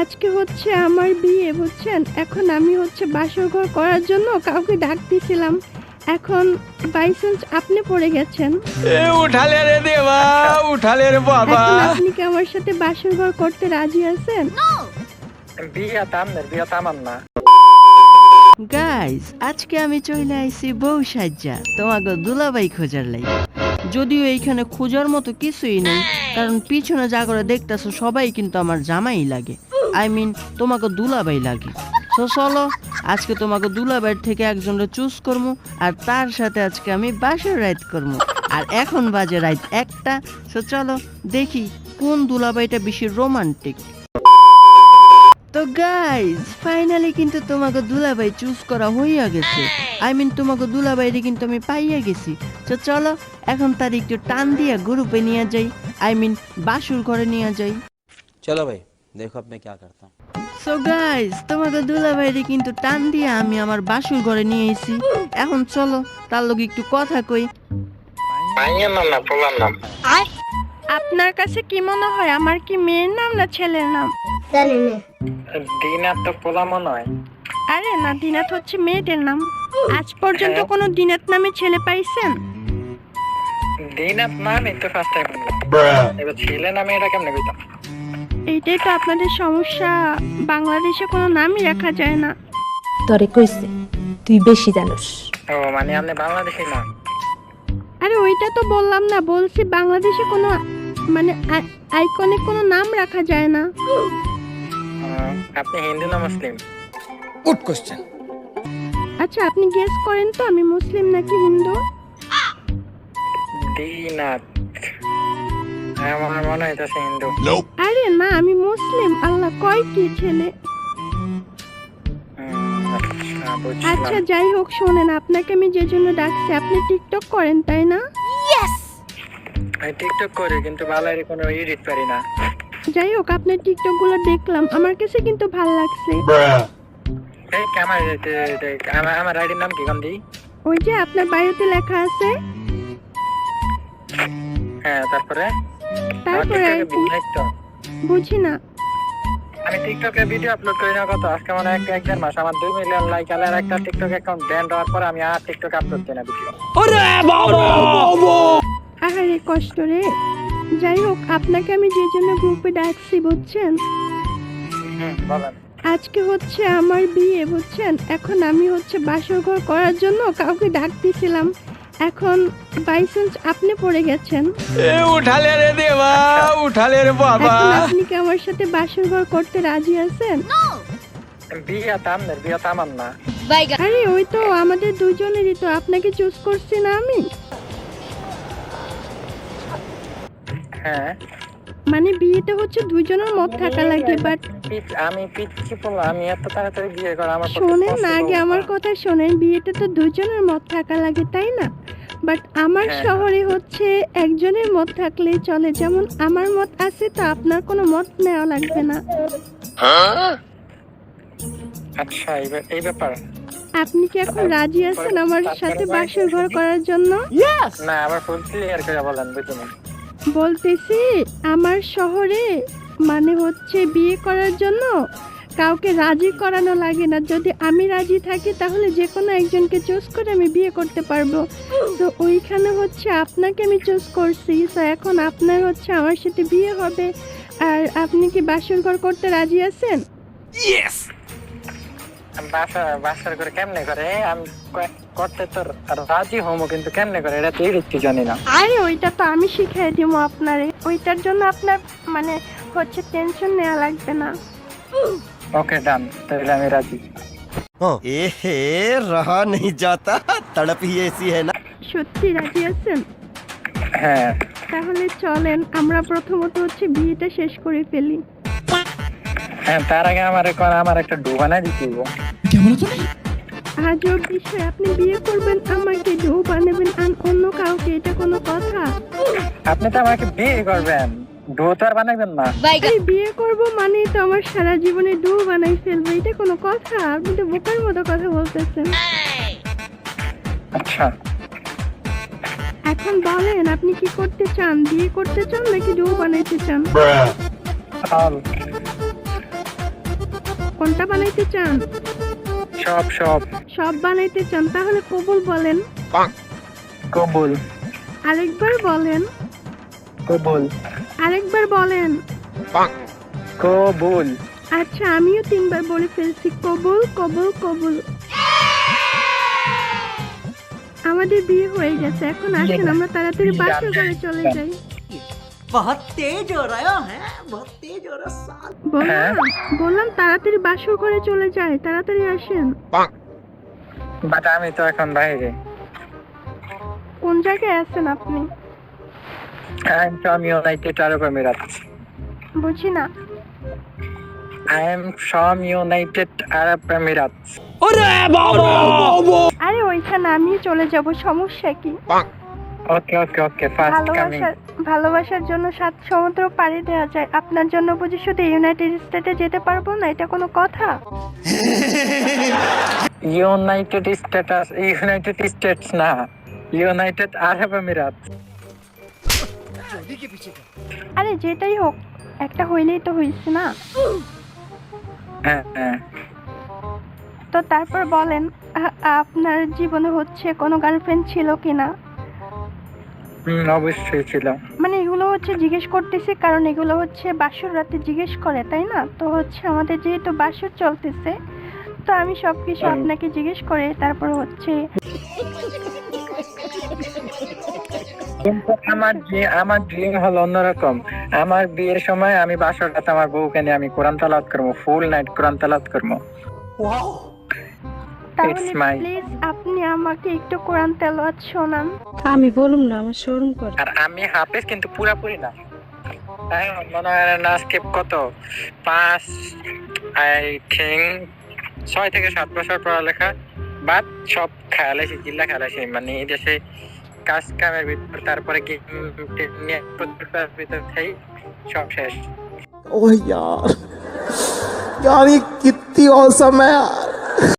আজকে হচ্ছে আমার বিয়ে বুঝছেন? এখন আমি হচ্ছে বাসর ঘর করার জন্য কাউকে ডাক দিছিলাম এখন বাইসেন্স আপনি পড়ে গেছেন। এ উঠালে রে দেবা উঠালে রে বাবা। আপনি কি আমার সাথে বাসর ঘর করতে রাজি আছেন? বিয়া তো আমাদের বিয়া তো আমার না। গাইস আজকে আমি চলে আইছি বউ সাজ্জা তোমাকে দুলাবাই খোঁজার লাই যদিও এইখানে খোঁজার মতো কিছুই নেই কারণ পিছনে যা করে দেখতেছো সবাই কিন্তু আমার জামাই লাগে। আই মিন তোমাকে দুলাভাই লাগে। তো চলো, আজকে তোমাকে দুলাভাইয়ের থেকে একজনকে চুজ করব আর তার সাথে আজকে আমি বাসের রাইড করব আর এখন বাজে রাইত একটা। তো চলো, দেখি কোন দুলাভাইটা বেশি রোমান্টিক তো গাইজ ফাইনালি কিন্তু তোমাকে দুলাভাই চুজ করা হইয়া গেছে। আই মিন তোমাকে দুলাভাইরে কিন্তু আমি পাইয়া গেছি। তো চলো, এখন তার একটু টান দিয়া গ্রুপে নিয়ে যাই। আই মিন বাসুর ঘরে নিয়ে যাই। চলো ভাই। দেখো আপনি কি করতাম। সো গাইস তোমাকে দুলা ভাইরে কিন্তু টান দিয়ে আমি আমার বাসুর ঘরে নিয়ে এসেছি এখন চলো তার লগে একটু কথা কই। মাইয়া মামা পোলার নাম। আপনার কাছে কি মনে হয় আমার কি মেয়ের নাম না ছেলের নাম? জানি না। দিনাত তো পোলা মনে হয়। আরে না দিনাত হচ্ছে মেয়েদের নাম। আজ পর্যন্ত হ্যাঁ। কোনো দিনাত নামে ছেলে পাইছেন? দিনাত নামে তো ফার্স্ট টাইম এবার ছেলে নামে এটা কেমনে কইতাম? এইটাই তো আপনাদের সমস্যা। বাংলাদেশে কোনো নামই রাখা যায় না। তরে কইছে তুই বেশি জানোস। ও মানে আপনি বাংলাদেশি না? আরে ওইটা তো বললাম না বলছি বাংলাদেশে কোনো মানে আইকনে কোনো নাম রাখা যায় না। আপনি হিন্দু না মুসলিম? গুড কোশ্চেন আচ্ছা আপনি গেস করেন তো আমি মুসলিম নাকি হিন্দু? দিনাত আমার মনে হইতেছে হিন্দু। আরে না আমি মুসলিম। আল্লাহ কয় কি ছেলে? আচ্ছা আচ্ছা যাই হোক শোনেন আপনাকে আমি যে জন্য ডাকছি আপনি টিকটক করেন তাই না? আমি টিকটক করি কিন্তু ভালো কোনো এডিট পারি না। যাই হোক আপনার টিকটকগুলো দেখলাম। আমার কাছে কিন্তু ভালো লাগছে। আমার আমার আমার আইডির নাম কি গন্ধি ওই যে আপনার বাড়িতে লেখা আছে। হ্যাঁ তারপরে? তারপরে আর কি? বুঝি না। আমি টিকটকে ভিডিও আপলোড করি না কত? আজকে মানে এক এক দেড় মাস আমার দুই মিলিয়ন লাইক আর একটা টিকটক অ্যাকাউন্ট ব্যান্ড হওয়ার পর আমি আর টিকটক আপলোড করি না ভিডিও আহারে কষ্ট রে। যাই হোক আপনাকে আমি যে জন্য গ্রুপে ডাকছি বুঝছেন? আজকে হচ্ছে আমার বিয়ে বুঝছেন? এখন আমি হচ্ছে বাসর ঘর করার জন্য কাউকে ডাক দিছিলাম। এখন বাইসেন্স আপনি পড়ে গেছেন। এ উঠালে রে দেবা উঠালে রে বাবা। এখন আপনি কি আমার সাথে বাসর ঘর করতে রাজি আছেন? বিয়া তাম না বিয়া তাম না আরে ওই তো আমাদের দুজনেরই তো আপনাকে চুজ করছি না আমি। হ্যাঁ। মানে বিয়েতে হচ্ছে দুজনের মত থাকা লাগে বাট আমি পিচ্ছি বললাম? আমি এত তাড়াতাড়ি বিয়ে করা আমার পক্ষে শোনেন না আগে আমার কথা শোনেন বিয়েতে তো দুজনের মত থাকা লাগে তাই না? বাট আমার হ্যাঁ। শহরে হচ্ছে একজনের মত থাকলেই চলে যেমন আমার মত আছে তো আপনার কোনো মত নেওয়া লাগবে না। আচ্ছা এই এই ব্যাপার। আপনি কি এখন রাজি আছেন আমার সাথে বাসর ঘর করার জন্য? না আবার ফুল ক্লিয়ার করে বলেন বুঝিনি। বলতেছি, আমার শহরে মানে হচ্ছে বিয়ে করার জন্য কাউকে রাজি করানো লাগে না। যদি আমি রাজি থাকি, তাহলে যে কোনো একজনকে চুজ করে আমি বিয়ে করতে পারব। তো ওইখানে হচ্ছে আপনাকে আমি চুজ করছি। তো এখন আপনার হচ্ছে আমার সাথে বিয়ে হবে। আর আপনি কি বাসর ঘর করতে রাজি আছেন? বাসা বাসার করে কেমনে করে? আমি করতে তো রাজি হমো কিন্তু কেমনে করে? এটা তুই লিখতে জানি না। আরে ওইটা তো আমি শিখিয়ে দিব আপনার। ওইটার জন্য আপনার মানে হচ্ছে টেনশন নেওয়া লাগবে না। ওকে ডান তাহলে আমি রাজি। এ হে রাহা নেই যাতা তড়প হি এসি হ্যায় না। সত্যি রাজি আছেন? হ্যাঁ। তাহলে চলেন আমরা প্রথমত হচ্ছে বিয়েটা শেষ করে ফেলি। হ্যাঁ তার আগে আমার আমার একটা ডুবানা দিতে কেমন তুমি আজব বিষয় আপনি বিয়ে করবেন আমাকে ডৌ বানাবেন আর অন্য কাউকে এটা কোনো কথা? আপনি তো আমাকে বিয়ে করবেন। ডো তো আর বানাবেন না। আরে বিয়ে করব মানে তো আমার সারা জীবনে ডৌ বানাই ফেলব এটা কোনো কথা? আপনি তো বোকার মতো কথা বলতেছেন। আচ্ছা। এখন বলেন আপনি কি করতে চান? বিয়ে করতে চান নাকি ডৌ বানাইতে চান? কোনটা বানাইতে চান? সব সব। সব বানাইতে চান তাহলে কবুল বলেন। কবুল। আরেকবার বলেন। কবুল। আরেকবার বলেন। কবুল। আচ্ছা আমিও তিনবার বলে ফেলছি কবুল কবুল কবুল। আমাদের বিয়ে হয়ে গেছে এখন আসেন আমরা তাড়াতাড়ি বাসর ঘরে চলে যাই। বহুত তেজ হো রহা হ্যাঁ বহুত তেজ হো রহা বললাম বললাম তাড়াতাড়ি বাসর ঘরে চলে যাই তাড়াতাড়ি আসেন। বাট আমি তো এখন বাইরে। কোন জায়গায় আছেন আপনি? I am from United Arab Emirates বুঝি না। I am from United Arab Emirates আরে ওইখানে আমি চলে যাব সমস্যা কি? ওকে ওকে ওকে ফার্স্ট কামিং ভালোবাসার ভালোবাসার জন্য সাত সমুদ্র পাড়ি দেওয়া যায়। আপনার জন্য বুঝি শুধু ইউনাইটেড স্টেটে যেতে পারব না? এটা কোনো কথা? ইউনাইটেড স্টেটাস ইউনাইটেড স্টেটস না। ইউনাইটেড আরব এমিরাত আরে যেটাই হোক একটা হইলেই তো হয়েছে না? হ্যাঁ হ্যাঁ। তো তারপর বলেন আপনার জীবনে হচ্ছে কোনো গার্লফ্রেন্ড ছিল কিনা? অবশ্যই ছিল মানে এগুলো হচ্ছে জিজ্ঞেস করতেছি কারণ এগুলো হচ্ছে বাসর রাতে জিজ্ঞেস করে তাই না? তো হচ্ছে আমাদের যেহেতু বাসর চলতেছে তো আমি সব কিছু আপনাকে জিজ্ঞেস করে তারপর হচ্ছে কিন্তু আমার আমার ড্রিম হলো অন্যরকম। আমার বিয়ের সময় আমি বাসর রাতে আমার বউকে নিয়ে আমি কোরআন তালাত করব ফুল নাইট কোরআন তালাত করব। তাহলে my- প্লিজ আপনি আমাকে একটু কোরআন তেলাওয়াত শোনান আমি বলুম না আমার শোরুম করে আর আমি হাফেজ কিন্তু পুরাপুরি না তাই মনে হয় না স্কিপ কত পাঁচ আই থিঙ্ক ছয় থেকে সাত বছর পড়ালেখা বাদ সব খেয়ালাইছি জিল্লা খেয়ালাইছি মানে এই দেশে কাজ কামের ভিতর তারপরে কি নিয়ে প্রতিটার ভিতর থেই সব শেষ ओह यार यार ये कितनी औसम है यार